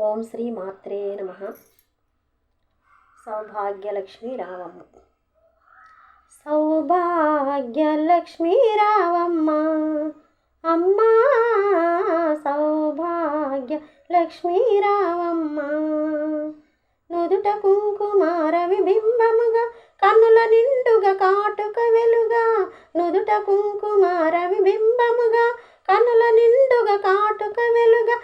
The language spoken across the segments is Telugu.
ఓం శ్రీ మాత్రే నమ. సౌభాగ్యలక్ష్మి రావమ్మ. సౌభాగ్యలక్ష్మి రావమ్మ. అమ్మా సౌభాగ్య లక్ష్మీ రావమ్మ. నుదుట కుంకుమార విబింబముగా కన్నుల నిండుగా కాటుక వెలుగా. నుదుట కుంకుమార విబింబముగా కన్నుల నిండుగా కాటుక వెలుగా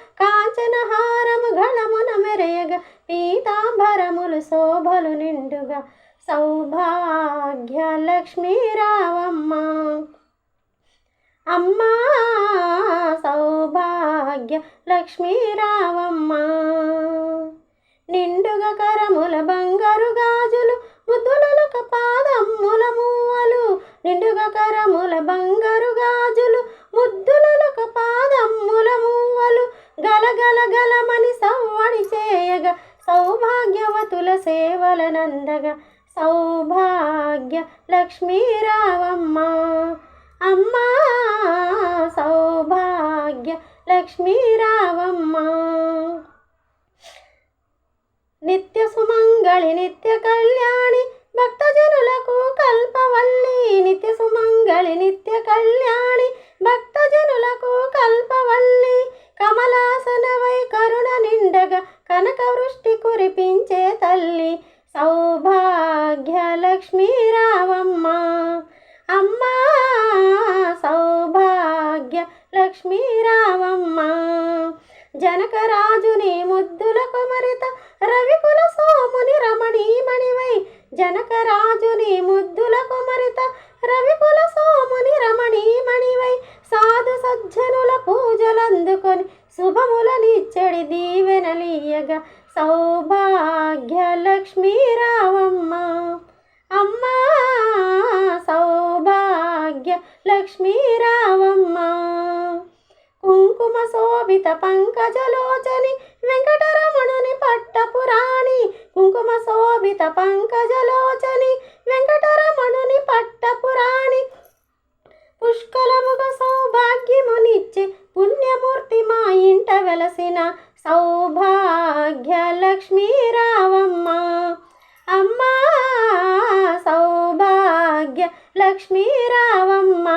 సౌభాగ్య లక్ష్మీ రావమ్మ అమ్మా సౌభాగ్య లక్ష్మీ రావమ్మ నిండుగా కరముల బంగారు గాజులు ముద్దులొక పాదమ్ముల మూవలు. నిండుగా కరముల బంగారు గాజులు ముద్దులొక పాదమ్ముల మూవలు. గలగల గలమని సవ్వడి చేయగా సౌభాగ్యవతుల సేవలనందగా. సౌభాగ్య లక్ష్మీరావమ్మ. అమ్మా సౌభాగ్య లక్ష్మీరావమ్మ. నిత్య సుమంగళి నిత్య కళ్యాణి భక్తజనులకు కల్పవల్లి. నిత్య సుమంగళి నిత్య కళ్యాణి భక్తజనులకు కల్పవల్లి. కమలాసనవై కరుణ నిండగా కనక వృష్టి కురిపించే తల్లి. సౌభాగ్య లక్ష్మీ రావమ్మ అమ్మా సౌభాగ్య లక్ష్మీ రావమ్మ జనకరాజుని ముద్దుల కుమరిత రవికుల సోముని రమణీమణివై. జనకరాజుని ముద్దుల కుమరిత రవికుల సోముని రమణీమణివై. సాధు సజ్జనుల పూజలందుకొని శుభములనిచ్చడి దీవెనలీయగా సౌభాగ్య లక్ష్మీ రావమ్మ. అమ్మా సౌభాగ్య లక్ష్మీ రావమ్మ. కుంకుమ శోభిత పంకజలోచని వెంకటరమణుని పట్టపురాణి. కుంకుమ శోభిత పంకజలోచని వెంకటరమణుని పట్టపురాణి. పుష్కలముగ సౌభాగ్యమునిచ్చే పుణ్యమూర్తి మా ఇంట వెలసిన సౌభాగ్య లక్ష్మీ రావమ్మ అమ్మా సౌభాగ్య లక్ష్మీ రావమ్మ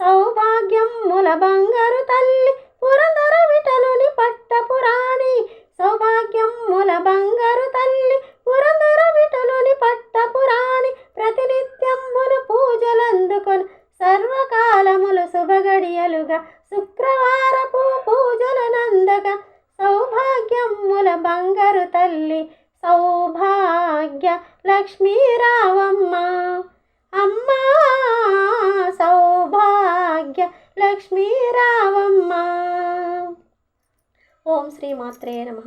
సౌభాగ్యముల బంగారు తల్లి పురందర విటలుని పట్టపురాణి సౌభాగ్యముల బంగారు తల్లి సౌభాగ్య లక్ష్మీరావమ్మ అమ్మా సౌభాగ్య లక్ష్మీరావమ్మ ఓం శ్రీ మాత్రే నమ.